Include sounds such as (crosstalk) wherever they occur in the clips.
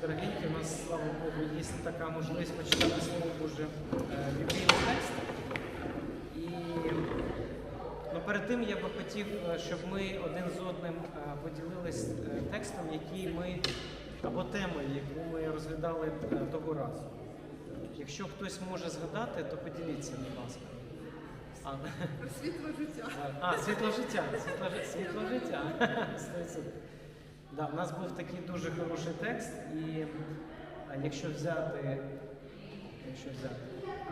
дорогенькі, у нас, слава Богу, є така можливість почитати Слово Боже е, біблійний текст. І ну, перед тим я би хотів, е, щоб ми один з одним е, поділились текстом, який ми, або темою, яку ми розглядали того разу. Якщо хтось може згадати, то поділіться, будь ласка. А, Про світло життя. а, світло життя. Світло, світло життя. (laughs) Да, у нас був такий дуже хороший текст, і якщо взяти, якщо взяти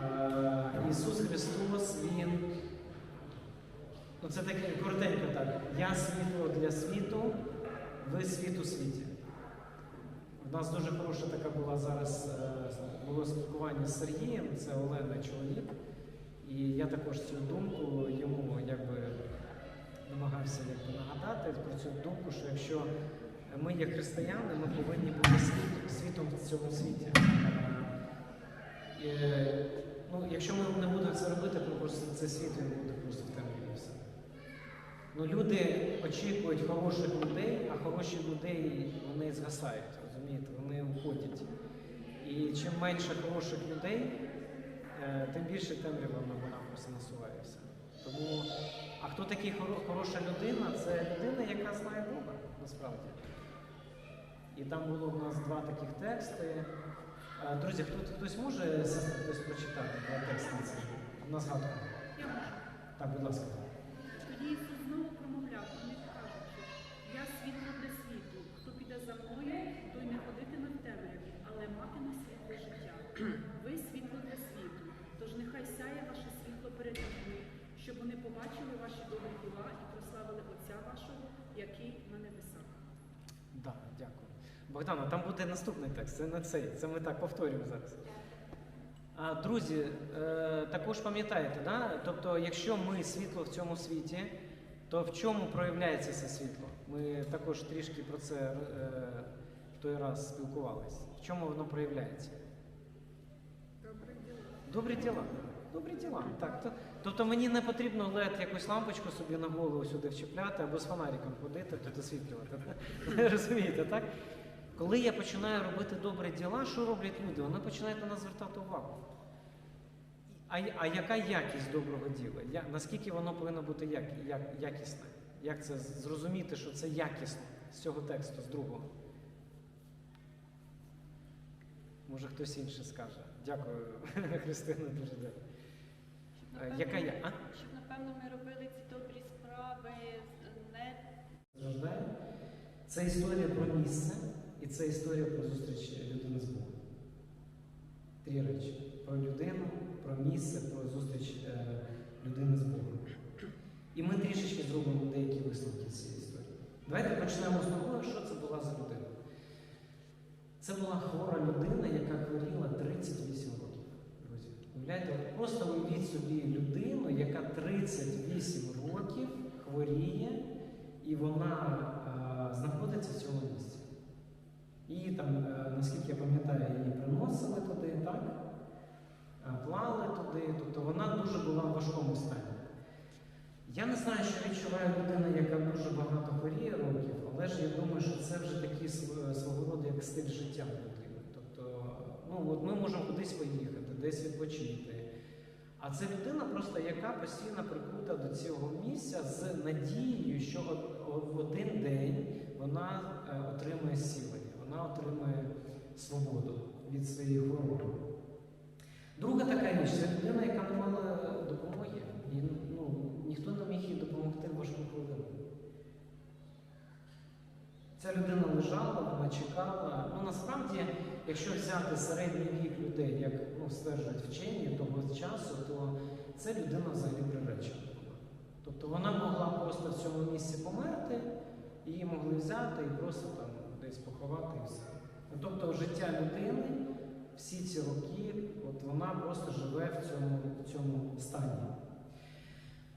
а, Ісус Христос, Він. Ну, це таке коротенько так. Я світло для світу, ви світ у світі. У нас дуже хороша така була зараз е, було спілкування з Сергієм, це Олена чоловік. І я також цю думку йому якби намагався якби, нагадати про цю думку, що якщо ми є християни, ми повинні бути світ, світом в цьому світі. Е, ну, якщо ми не будемо це робити, то просто це світ він буде просто в темряві все. Ну, люди очікують хороших людей, а хороші людей вони згасають, розумієте, вони уходять. І чим менше хороших людей, е, тим більше темрява вона просто насувається. Тому, а хто такий хороша людина? Це людина, яка знає Бога, насправді. І там було в нас два таких тексти. Друзі, хто, хтось може хтось прочитати два тексти на згадку? Я можу. Так, будь ласка. Тоді Ісус знову промовляв вони кажучи, я світло для світу. Хто піде за мною, той не ходитиме в темряві, але матиме світле життя. Ви світло для світу. Тож нехай сяє ваше світло перед людьми, щоб вони побачили ваші добрі діла і прославили Отця вашого, який на небесах. Да, дякую. Богдана, там буде наступний текст, це не цей, це ми так повторюємо зараз. А, друзі, е, також пам'ятаєте, да? тобто, якщо ми світло в цьому світі, то в чому проявляється це світло? Ми також трішки про це е, в той раз спілкувалися. В чому воно проявляється? Добре діло. Добрі діла. Добрі діла. Так, то, тобто мені не потрібно лед якусь лампочку собі на голову сюди вчіпляти або з фонариком ходити, тут освітлювати. (laughs) Розумієте, так? Коли я починаю робити добрі діла, що роблять люди? Вони починають на нас звертати увагу. А, а яка якість доброго діла? Я, наскільки воно повинно бути як, як, якісне? Як це зрозуміти, що це якісно з цього тексту, з другого? Може хтось інший скаже. Дякую, (laughs) Христина, дуже дякую. Е, Яка я? А? Щоб, напевно, ми робили ці добрі справи з- не Це історія про місце і це історія про зустріч людини з Богом. Три речі: про людину, про місце, про зустріч е, людини з Богом. І ми трішечки зробимо деякі висновки з цієї історії. Давайте почнемо з того, що це була за людина. Це була хвора людина, яка хворіла 38 років. Друзі, уявляєте, просто уявіть собі людину, яка 38 років хворіє, і вона е, знаходиться в цьому місці. Її там, е, наскільки я пам'ятаю, її приносили туди, так? Е, Клали туди, тобто вона дуже була в важкому стані. Я не знаю, що відчуває людина, яка дуже багато хворіє років, але ж я думаю, що це вже такий св- свого роду як стиль життя людини. Тобто, ну от ми можемо кудись поїхати, десь відпочити. А це людина, просто яка постійно прикута до цього місця з надією, що в один день вона е, отримає зцілення, вона отримає свободу від своєї хвороби. Друга така річ це людина, яка не мала допомоги. І, ну, ніхто не міг їй допомогти в важку хвилину. Ця людина лежала, вона чекала. Ну насправді, якщо взяти середній вік людей, як ну, стверджують вчені того часу, то це людина взагалі приречена була. Тобто вона могла просто в цьому місці померти, її могли взяти і просто там десь поховати і все. Ну, тобто життя людини всі ці роки, от вона просто живе в цьому, в цьому стані.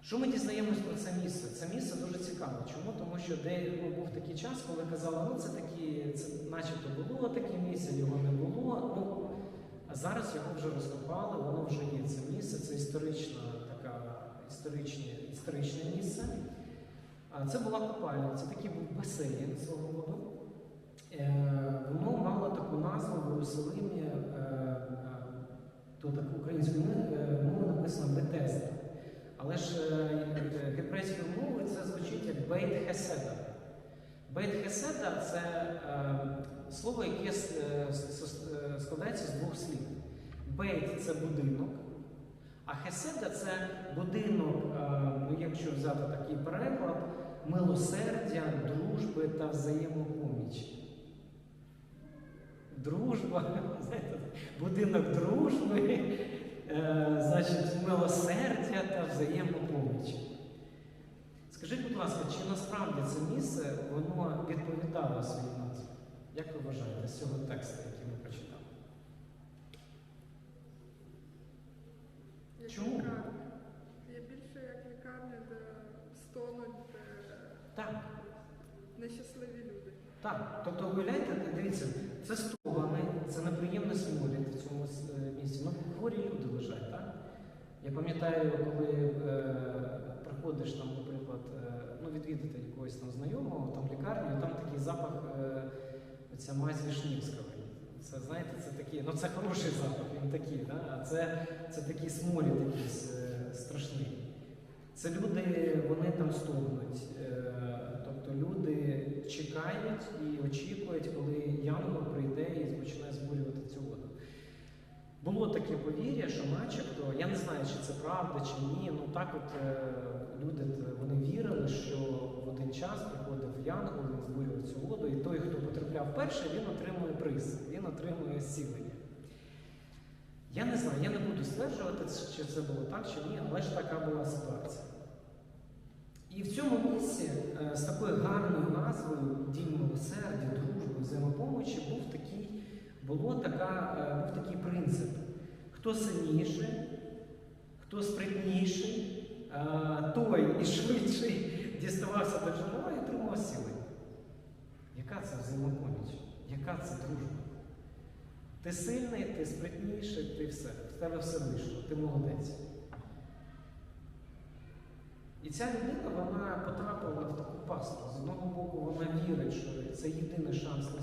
Що ми дізнаємось про це місце? Це місце дуже цікаве. Чому? Тому що де ну, був такий час, коли казали, ну це такі, це начебто було таке місце, його не було. Ну, а зараз його вже розкопали, воно вже є це місце, це історична така історичне, історичне місце. Це була купальня, це такий був басейн свого роду. Е, воно мало таку Єрусалимі, е, е, то так українською мовою написано Бетезда. Але ж гебрейською мовою це звучить як Бейт Хеседа. Бейт Хеседа це слово, яке складається з двох слів. Бейт це будинок, а Хеседа це будинок, ну, якщо взяти такий переклад, милосердя, дружби та взаємопомічі. Дружба, (laughs) будинок дружби, е, значить, милосердя та взаємопомічі. Скажіть, будь ласка, чи насправді це місце воно відповідало своїй назві? Як ви вважаєте з цього тексту, який ми прочитали? Як Чому? лікарня. Є більше як лікарня, де стонуть, де Так, нещасливі люди. так. Тобто, уявляєте, дивіться, це стогони, це неприємний сморід в цьому е, місці. Ну, хворі люди лежать, так? Я пам'ятаю, коли е, приходиш там, наприклад, е, ну, відвідати якогось там знайомого, там лікарню, там такий запах, е, оця мазь Вишнівського. Це знаєте, це такий, ну це хороший запах, він такий, да? а це, це такий сморід якийсь е, страшний. Це люди, вони там стогнуть. Е, чекають і очікують, коли янгол прийде і почне збурювати цю воду. Було таке повір'я, що начебто, я не знаю, чи це правда, чи ні, ну так от е, люди вони вірили, що в один час приходив янгол, він збурював цю воду, і той, хто потрапляв перший, він отримує приз, він отримує зцілення. Я не знаю, я не буду стверджувати, чи це було так, чи ні, але ж така була ситуація. І в цьому місці е, з такою гарною назвою Дім милосердя, дружби, взаємопомочі був такий, було така, е, був такий принцип. Хто сильніший, хто спритніший, е, той і швидший діставався до джерела і отримував сили. Яка це взаємопоміч? Яка це дружба? Ти сильний, ти спритніший, ти все. В тебе все вийшло, ти молодець. І ця людина вона потрапила в таку пастку. З одного боку, вона вірить, що це єдиний шанс на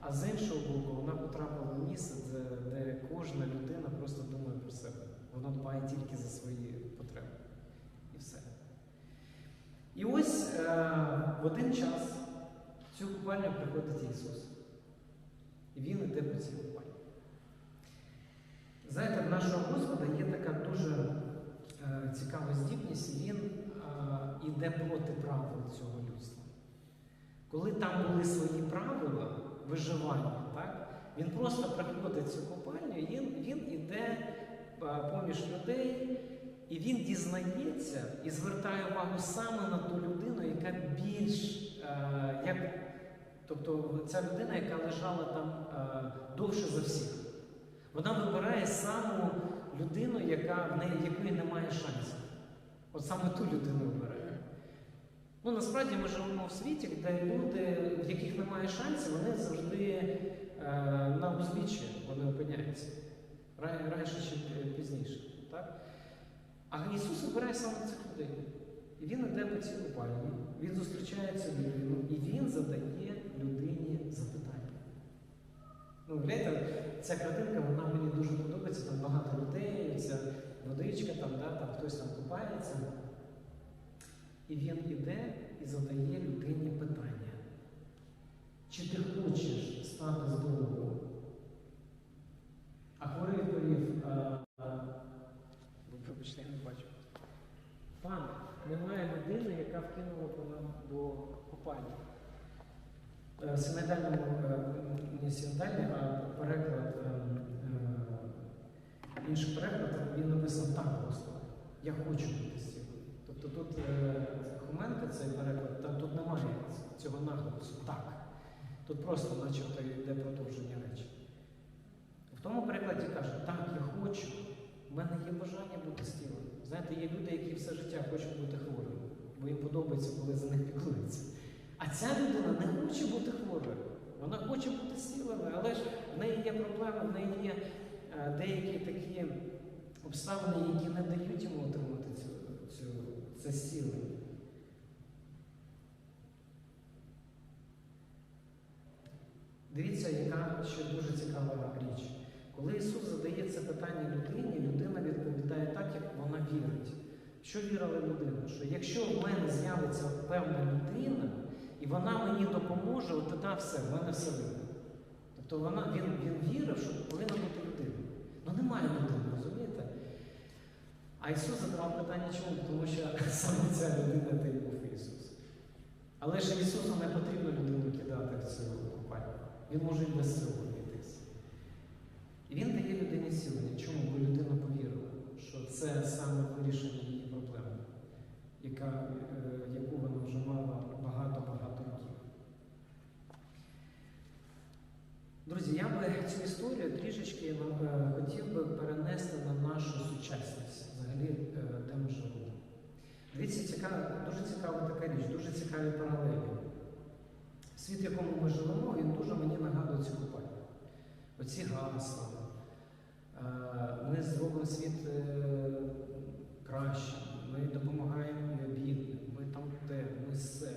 а з іншого боку, вона потрапила в місце, де, де кожна людина просто думає про себе. Вона дбає тільки за свої потреби. І все. І ось е, в один час в цю купальню приходить Ісус. І Він іде по цій купальні. Знаєте, в нашого Господа є така дуже цікава здібність, він е, іде проти правил цього людства. Коли там були свої правила виживання, так, він просто приходить цю купальню, він, він іде е, поміж людей, і він дізнається і звертає увагу саме на ту людину, яка більш е, як, тобто ця людина, яка лежала там е, довше за всіх. Вона вибирає саму людину, яка в неї якої немає шансів. От саме ту людину вибирає. Ну насправді ми живемо в світі, де люди, в яких немає шансів, вони завжди е, на узбіччі вони опиняються. Ра- Раніше чи пізніше. Так? А Ісус вибирає саме цих людей. І Він йде по цій купальні, він зустрічає цю людину, і він задає людині запитання. Ну, ця картинка, вона мені дуже подобається, там багато людей, ця водичка, там, да, там хтось там купається. І він іде і задає людині питання. Чи ти хочеш стати здоровим? А хворий відповів, «А, а, вибачте, я не бачу. Пане, немає людини, яка вкинула б нам до купальні. Е, синодальному, е, не синодальний, а переклад, е, е, інший переклад, він написано так просто. Я хочу бути зціленим. Тобто тут Хоменка, цей переклад, там тут немає цього наголосу так. Тут просто начебто йде продовження речі. В тому перекладі каже, так, я хочу, в мене є бажання бути зціленим. Знаєте, є люди, які все життя хочуть бути хворими, бо їм подобається, коли за них піклуються. А ця людина не хоче бути хворою. Вона хоче бути зціленою, але ж в неї є проблеми, в неї є е, деякі такі обставини, які не дають йому отримати цю, цю, це зцілення. Дивіться, яка ще дуже цікава річ. Коли Ісус задає це питання людині, людина відповідає так, як вона вірить. Що вірила людина? Що якщо в мене з'явиться певна людина, і вона мені допоможе, от тоді все, в мене все вийде. Тобто вона, він, він вірив, що повинна бути людина. Ну немає людини, розумієте? А Ісус задавав питання чому? Тому що (laughs) саме ця людина та й був Ісус. Але ж Ісусу не потрібно людину кидати в цю купальню. Він може і без цього обійтись. І він дає людині сьогодні. Чому? Бо людина повірила, що це саме вирішення її проблеми, яка, е, яку вона вже мала багато-багато років. Друзі, я би цю історію трішечки е, хотів би перенести на нашу сучасність, взагалі, е, де ми живемо. Дивіться, цікава, дуже цікава така річ, дуже цікаві паралелі. Світ, в якому ми живемо, він дуже мені нагадує цю купальню. Оці гасла. Е, Ми зробимо світ е, кращим, ми допомагаємо бідним, ми там те, ми все. Е,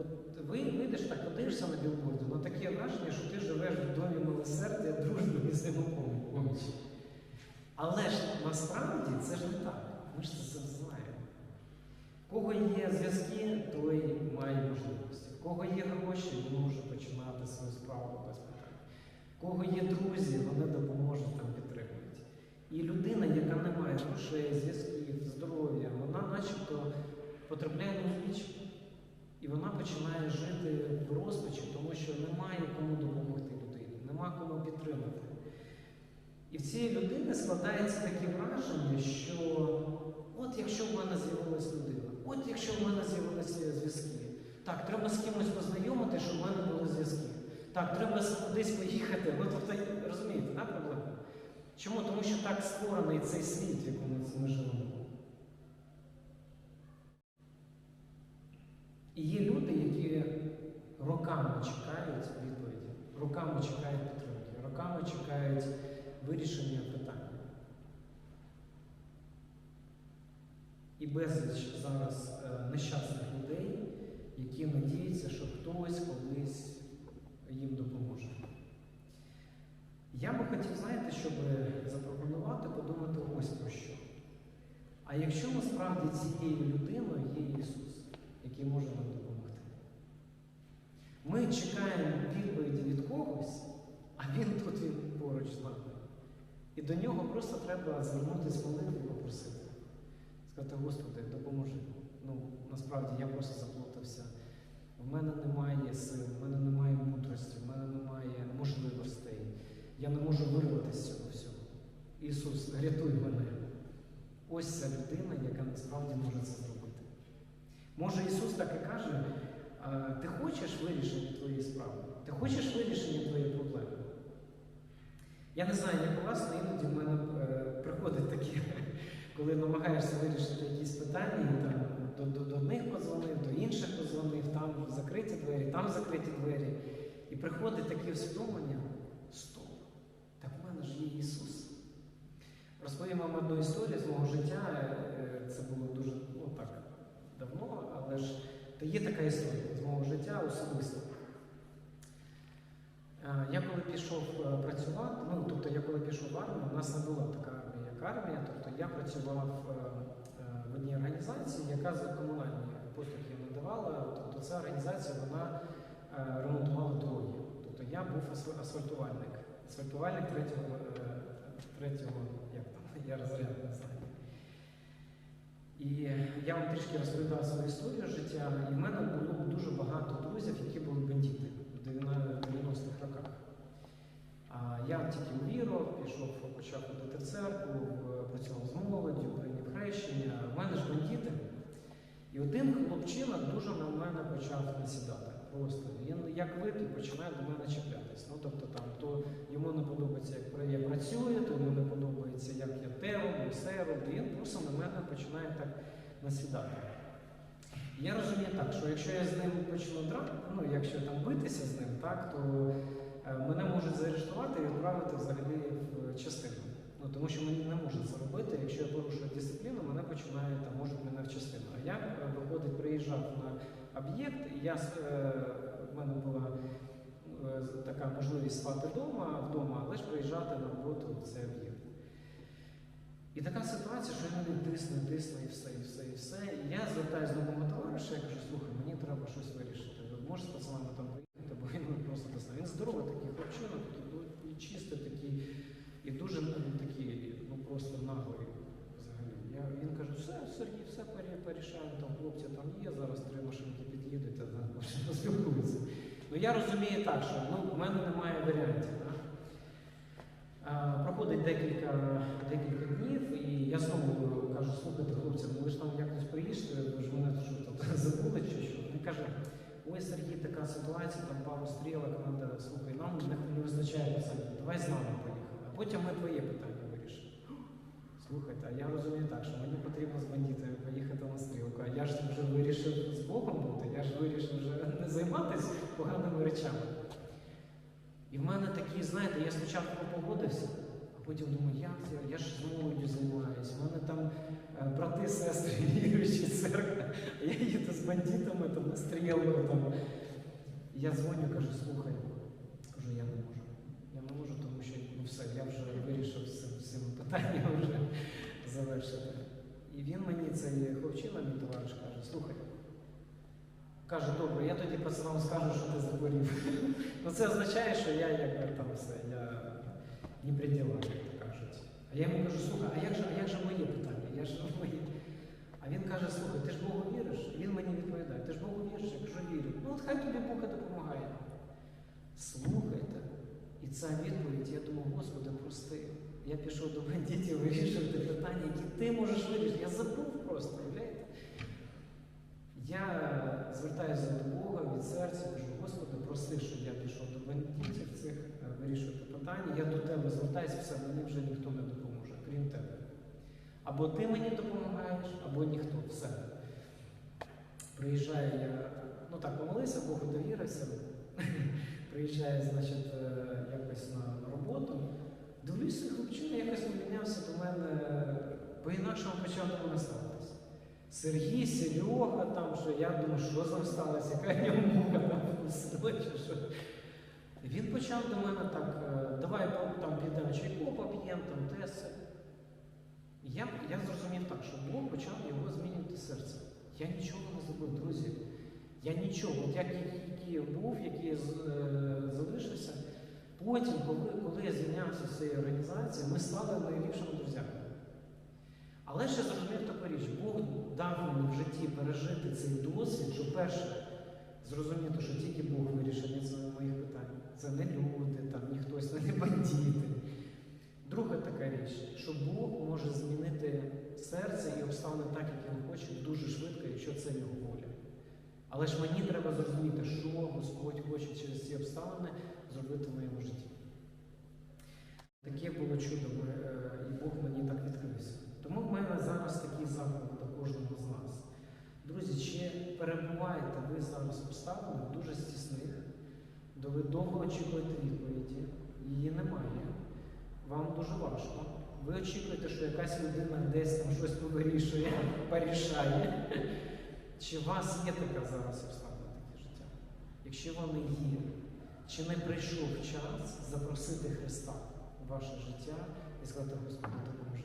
От ви вийдеш так, подивишся на білборди, ну таке враження, що ти живеш в домі милосердя, дружби і взаємопомічі. Але ж насправді це ж не так. Ми ж це знаємо. Кого є зв'язки, той має можливості. Кого є гроші, він може починати свою справу без питань. Кого є друзі, вони допоможуть там підтримують. І людина, яка не має грошей, зв'язків, здоров'я, вона начебто потрапляє на ніч. І вона починає жити в розпачі, тому що немає кому допомогти нема кому підтримати. І в цієї людини складається таке враження, що от якщо в мене з'явилась людина, от якщо в мене з'явилися зв'язки, так, треба з кимось познайомити, щоб в мене були зв'язки. Так, треба кудись поїхати. Ну, тобто, розумієте, да, проблема? Чому? Тому що так створений цей світ, в якому ми живемо. І є люди, які роками чекають роками чекають підтримки, роками чекають вирішення питання. І безліч зараз е, нещасних людей, які надіються, що хтось колись їм допоможе. Я би хотів, знаєте, щоб запропонувати подумати ось про що. А якщо насправді цією людиною є Ісус, який може нам допомогти? Ми чекаємо відповіді від когось, а Він тут і поруч з нами. І до нього просто треба звернутися в молитві і попросити. Сказати, Господи, допоможи. Ну, насправді я просто заплутався. В мене немає сил, в мене немає мудрості, в мене немає можливостей. Я не можу вирватися з цього всього. Ісус, рятуй мене. Ось ця людина, яка насправді може це зробити. Може Ісус так і каже, «А, ти хочеш вирішення твоєї справи? Ти хочеш вирішення твоєї проблеми? Я не знаю, як у вас, але іноді в мене е, приходить такі, (laughs) коли намагаєшся вирішити якісь питання, і там до, до, до одних подзвонив, до інших подзвонив, там закриті двері, там закриті двері. І приходить таке усвідомлення, стоп, так в мене ж є Ісус. Розповім вам одну історію з мого життя. Е, Це було дуже ну, так, давно, але ж та є така історія з мого життя особисто. Е, Я коли пішов е, працювати, ну тобто я коли пішов в армію, у нас не була така армія, як армія, тобто я працював е, в одній організації, яка за комунальні послуги надавала. Тобто ця організація вона ремонтувала дороги. Тобто я був асфальтувальник, асфальтувальник третього, третього як там, я розряд не знаю. І я вам трішки розповідав свою історію життя, і в мене було дуже багато друзів, які були бандити в 90-х роках. А я тільки увірував, пішов, почав ходити в церкву, працював з молоддю, прийняв хрещення. У мене ж бандити. І один хлопчина дуже на мене почав насідати. Просто він як випів починає до мене чіплятись. Ну тобто там то йому не подобається, як я працюю, то йому не подобається, як я те роблю, все роблю. Він просто на мене починає так насідати. Я розумію так, що якщо я з ним почну драти, ну якщо там битися з ним, так, то е, мене можуть заарештувати і відправити взагалі в частину. Ну, тому що мені не можуть це робити. Якщо я порушую дисципліну, мене починають там, можуть мене в частину. А я е, виходить, приїжджав на об'єкт, я, е, в мене була е, така можливість спати вдома, вдома, але ж приїжджати на роботу в цей об'єкт. І така ситуація, що він мене тисне, тисне і все, і все, і все. І я звертаюся до мого товариша, я кажу, слухай, мені треба щось вирішити. Ви можете з пацанами там поїхати, бо він просто тисне. Він здоровий такий хлопчина, такий ну, чистий такий, і дуже ну, такий, ну просто наглий. Я, він каже, все, Сергій, все порі- порішаємо, там хлопці там є, зараз три машинки під'їдуть, а там поспілкуються. Ну я розумію так, що ну, в мене немає варіантів. А, Проходить декілька, декілька днів, і я знову кажу, слухайте, хлопці, ну ви ж там якось приїжджте, ви ж мене що (laughs) забули чи що. Він каже, ой, Сергій, така ситуація, там пару стрілок, треба, слухай, нам не, вистачає давай з нами поїхали. А потім ми твоє питання. Слухайте, а я розумію так, що мені потрібно з бандитами поїхати на стрілку. А я ж вже вирішив з Богом бути, я ж вирішив вже не займатися поганими речами. І в мене такі, знаєте, я спочатку погодився, а потім думаю, як це? Я ж з молоддю займаюся. У мене там е, брати, сестри, (laughs) віруючі церква, а я їду з бандитами там на стрілку. Там. І я дзвоню, кажу, слухай, кажу, я не можу. Я не можу, тому що ну все, я вже вирішив цим всім питанням (laughs) вже завершити. І він мені, цей хлопчина, мій товариш, каже, слухай. Каже, добре, я тоді пацанам скажу, що ти захворів. (laughs) ну це означає, що я якби там все, я не при ділах, як то кажуть. А я йому кажу, слухай, а як же, а як же моє питання? Я ж (laughs) моє. А він каже, слухай, ти ж Богу віриш? Він мені відповідає, ти ж Богу віриш? Я кажу, вірю. Ну от хай тобі Бог і допомагає. Слухайте. І ця відповідь, я думав, Господи, прости. Я пішов до бандитів, (laughs) вирішив те питання, які ти можеш вирішити. Я забув просто, уявляєте? Я звертаюся до Бога від серця, кажу, Господи, прости, що я пішов до бандитів цих, е, вирішувати питання. Я до тебе звертаюся, все, мені вже ніхто не допоможе, крім тебе. Або ти мені допомагаєш, або ніхто. Все. Приїжджаю я, ну так, помолився, Богу довірився. (laughs) Приїжджаю, значить, е, якось на. Дивлюся, хлопчина якось помінявся до мене, по-інакшому почав до мене ставитися. Сергій, Серега, там що я думаю, що з ним сталося, яка ньому мука чи що. Він почав до мене так, е, давай там підемо чайку поп'ємо, там те все. Я, я зрозумів так, що Бог почав його змінювати серце. Я нічого не зробив, друзі. Я нічого, от як який я був, який я. Потім, коли, коли я звільнявся з цієї організації, ми стали найліпшими друзями. Але ще зрозумів таку річ, Бог дав мені в житті пережити цей досвід, що перше зрозуміти, що тільки Бог вирішить це моїх питань. Це не люди, там, ні хтось, не бандити. Друга така річ, що Бог може змінити серце і обставини так, як він хоче, дуже швидко, якщо це його воля. Але ж мені треба зрозуміти, що Господь хоче через ці обставини зробити в моєму житті. Таке було чудо, е, і Бог мені так відкрився. Тому в мене зараз такий заклик до кожного з нас. Друзі, чи перебуваєте ви зараз в обставинах дуже стісних, де ви довго очікуєте відповіді, її немає, вам дуже важко. Ви очікуєте, що якась людина десь там щось повирішує, (laughs) порішає. Чи у вас є така зараз обставина таке життя? Якщо вони є, чи не прийшов час запросити Христа в ваше життя і сказати, Господи, допоможи.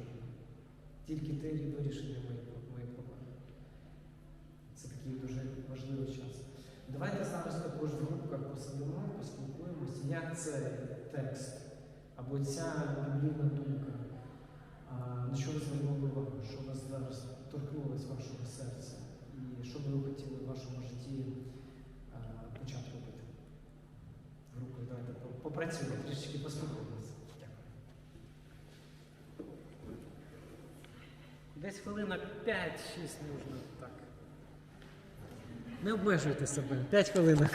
Тільки ти вирішення моїх моїх проблем. Це такий дуже важливий час. Давайте зараз також в групках посидимо, поспілкуємося, як цей текст або ця біблійна думка, на що ви звернули увагу, що вас зараз торкнулось вашого серця, і що би ви хотіли в вашому житті почати давайте попрацюємо, трішечки поспілкуємося. Дякую. Десь хвилинок 5-6 можна так. Не обмежуйте себе. 5 хвилинок.